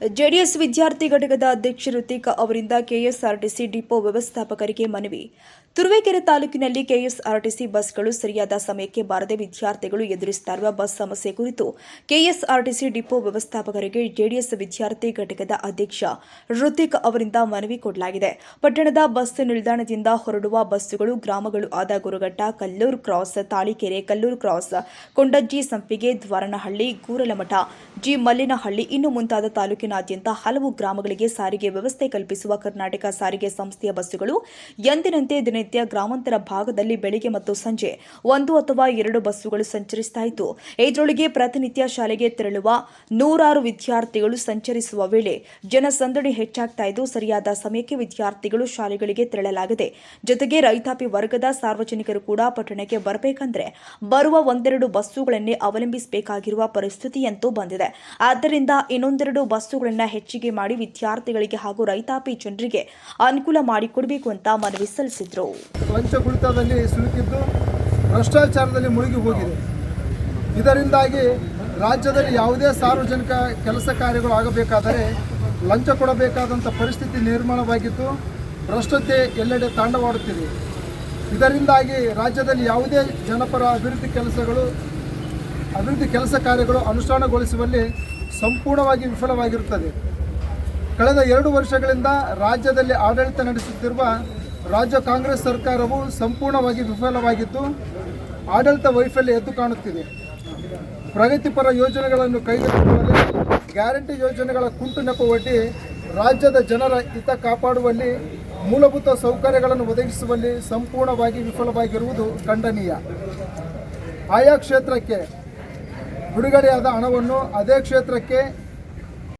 JDS ವಿದ್ಯಾರ್ಥಿ ಘಟಕದ ಅಧ್ಯಕ್ಷ ಋತಿಕ ಅವರಿಂದ ಕೆಎಸ್ಆರ್ಟಿಸಿ ಡಿಪೋ ವ್ಯವಸ್ಥಾಪಕರಿಗೆ ಮನವಿ. ತುರುವೇಕೆರೆ ತಾಲೂಕಿನಲ್ಲಿ ಕೆಎಸ್ಆರ್ಟಿಸಿ ಬಸ್ಗಳು ಸರಿಯಾದ ಸಮಯಕ್ಕೆ ಬಾರದೆ ವಿದ್ಯಾರ್ಥಿಗಳು ಎದುರಿಸುತ್ತಿರುವ ಬಸ್ ಸಮಸ್ಯೆ ಕುರಿತು ಕೆಎಸ್ಆರ್ಟಿಸಿ ಡಿಪೋ ವ್ಯವಸ್ಥಾಪಕರಿಗೆ ಜೆಡಿಎಸ್ ವಿದ್ಯಾರ್ಥಿ ಘಟಕದ ಅಧ್ಯಕ್ಷ ಋತಿಕ್ ಅವರಿಂದ ಮನವಿ ಕೊಡಲಾಗಿದೆ. ಪಟ್ಟಣದ ಬಸ್ ನಿಲ್ದಾಣದಿಂದ ಹೊರಡುವ ಬಸ್ಸುಗಳು ಗ್ರಾಮಗಳು ಆದ Gurughatta, Kallur cross, Talikere, Kallur cross, Kondajji, Sampige, Dwaranahalli, ಗೂರಲಮಠ G ಮಲ್ಲಿನಹಳ್ಳಿ ಇನ್ನು ಮುಂತಾದ ತಾಲೂಕಿನಾದ್ಯಂತ ಹಲವು ಗ್ರಾಮಗಳಿಗೆ ಸಾರಿಗೆ ವ್ಯವಸ್ಥೆ ಕಲ್ಪಿಸುವ ಕರ್ನಾಟಕ ಸಾರಿಗೆ ಸಂಸ್ಥೆಯ ಬಸ್ಸುಗಳು ಎಂದಿನಂತೆ ದಿನನಿತ್ಯ ಗ್ರಾಮಾಂತರ ಭಾಗದಲ್ಲಿ ಬೆಳಿಗ್ಗೆ ಮತ್ತು ಸಂಜೆ ಒಂದು ಅಥವಾ ಎರಡು ಬಸ್ಸುಗಳು ಸಂಚರಿಸ್ತಾ ಇತ್ತು. ಇದರೊಳಗೆ ಪ್ರತಿನಿತ್ಯ ಶಾಲೆಗೆ ತೆರಳುವ ನೂರಾರು ವಿದ್ಯಾರ್ಥಿಗಳು ಸಂಚರಿಸುವ ವೇಳೆ ಜನಸಂದಣಿ ಹೆಚ್ಚಾಗ್ತಾ ಇದ್ದು, ಸರಿಯಾದ ಸಮಯಕ್ಕೆ ವಿದ್ಯಾರ್ಥಿಗಳು ಶಾಲೆಗಳಿಗೆ ತೆರಳಲಾಗಿದೆ, ಜೊತೆಗೆ ರೈತಾಪಿ ವರ್ಗದ ಸಾರ್ವಜನಿಕರು ಕೂಡ ಪಟ್ಟಣಕ್ಕೆ ಬರಬೇಕಂದ್ರೆ ಬರುವ ಒಂದೆರಡು ಬಸ್ಸುಗಳನ್ನೇ ಅವಲಂಬಿಸಬೇಕಾಗಿರುವ ಪರಿಸ್ಥಿತಿಯಂತೂ ಬಂದಿದೆ. ಆದ್ದರಿಂದ ಇನ್ನೊಂದೆರಡು ಬಸ್ಸುಗಳನ್ನು ಹೆಚ್ಚಿಗೆ ಮಾಡಿ ವಿದ್ಯಾರ್ಥಿಗಳಿಗೆ ಹಾಗೂ ರೈತಾಪಿ ಜನರಿಗೆ ಅನುಕೂಲ ಮಾಡಿಕೊಡಬೇಕು ಅಂತ ಮನವಿ ಸಲ್ಲಿಸಿದರು. ಲಂಚ ಸಿಲುಕಿದ್ದು ಭ್ರಷ್ಟಾಚಾರದಲ್ಲಿ ಮುಳುಗಿ ಹೋಗಿದೆ. ಇದರಿಂದಾಗಿ ರಾಜ್ಯದಲ್ಲಿ ಯಾವುದೇ ಸಾರ್ವಜನಿಕ ಕೆಲಸ ಕಾರ್ಯಗಳು ಆಗಬೇಕಾದರೆ ಲಂಚ ಕೊಡಬೇಕಾದಂಥ ಪರಿಸ್ಥಿತಿ ನಿರ್ಮಾಣವಾಗಿದ್ದು ಭ್ರಷ್ಟತೆ ಎಲ್ಲೆಡೆ ತಾಂಡವಾಡುತ್ತಿದೆ. ಇದರಿಂದಾಗಿ ರಾಜ್ಯದಲ್ಲಿ ಯಾವುದೇ ಜನಪರ ಅಭಿವೃದ್ಧಿ ಕೆಲಸಗಳು ಅಭಿವೃದ್ಧಿ ಕೆಲಸ ಕಾರ್ಯಗಳು ಅನುಷ್ಠಾನಗೊಳಿಸುವಲ್ಲಿ ಸಂಪೂರ್ಣವಾಗಿ ವಿಫಲವಾಗಿರುತ್ತದೆ. ಕಳೆದ ಎರಡು ವರ್ಷಗಳಿಂದ ರಾಜ್ಯದಲ್ಲಿ ಆಡಳಿತ ನಡೆಸುತ್ತಿರುವ ರಾಜ್ಯ ಕಾಂಗ್ರೆಸ್ ಸರ್ಕಾರವು ಸಂಪೂರ್ಣವಾಗಿ ವಿಫಲವಾಗಿದ್ದು, ಆಡಳಿತ ವೈಫಲ್ಯ ಎದ್ದು ಕಾಣುತ್ತಿದೆ. ಪ್ರಗತಿಪರ ಯೋಜನೆಗಳನ್ನು ಕೈಗೆತ್ತಿಕೊಳ್ಳಲು ಗ್ಯಾರಂಟಿ ಯೋಜನೆಗಳ ಕುಂಟು ನೆಪ ಒಡ್ಡಿ ರಾಜ್ಯದ ಜನರ ಹಿತ ಕಾಪಾಡುವಲ್ಲಿ ಮೂಲಭೂತ ಸೌಕರ್ಯಗಳನ್ನು ಒದಗಿಸುವಲ್ಲಿ ಸಂಪೂರ್ಣವಾಗಿ ವಿಫಲವಾಗಿರುವುದು ಖಂಡನೀಯ. ಆಯಾ ಕ್ಷೇತ್ರಕ್ಕೆ ಬಿಡುಗಡೆಯಾದ ಹಣವನ್ನು ಅದೇ ಕ್ಷೇತ್ರಕ್ಕೆ